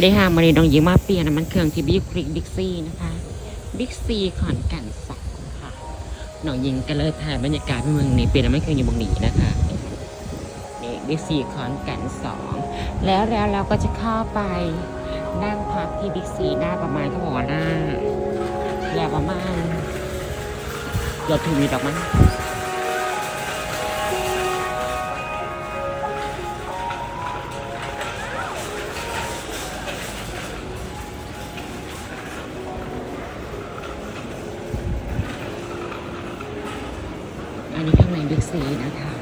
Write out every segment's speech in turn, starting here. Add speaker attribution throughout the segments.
Speaker 1: วัสดีค่ะวันนี้น้องหญิงมาเปลี่ยนน้ำมันเครื่องที่บิ๊กคลิกบิ๊กซีนะคะบิ๊กซีขอนแก่นสองค่ะน้องหญิงก็เลยถ่ายบรรยากาศเมืองนี้เปลี่ยนน้ำมันเครื่องอยู่เมืองนี้นะคะนี่บิ๊กซีขอนแก่นสองแล้วแล้วเราก็จะเข้าไปนั่งพักที่บิ๊กซีหน้าประมาณเขาบอกว่าหน้าย่าประมาณเกือบถึงนี้ดอกมั้ง อันนี้ข้างในบิ๊กซีนะคะ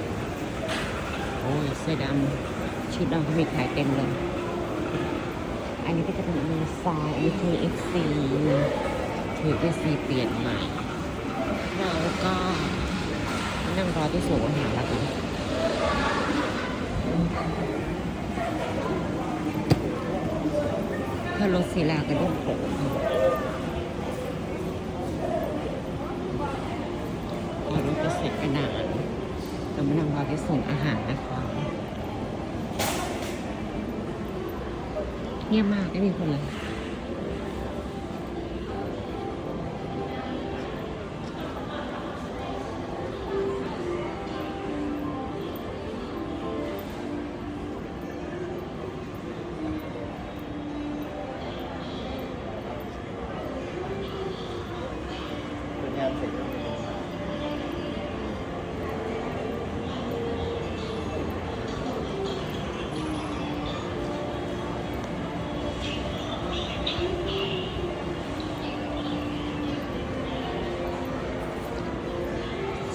Speaker 1: โอ้ยเสื้อดำชุดดำเขามีขายเต็มเลย อันนี้ก็จะเป็นมือซายอันนี้คือ FC คือ FC เปลี่ยนใหม่ เราก็นั่งรอที่สวนอาหารแล้วกันเพื่อรถศิลากระดุมโปร งเอารถจะเสร็จกันนานเรามานั่งรอที่ส่งอาหารนะคะเงียบมากไม่มีคนเลย
Speaker 2: เป็นงานเสร็จ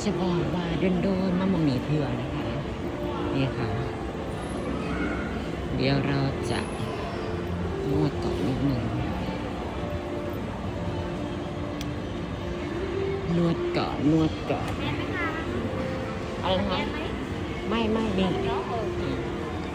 Speaker 2: แล้ว
Speaker 1: จะบอกว่าโดนดนๆมาหมองหนีเพื่อนะคะนี่ค่ะ เดี๋ยวเราจะนวดก่อนิดหนึ่งนวดก่อนนวดก่อนอะไรนะคะไม่ไม่นี่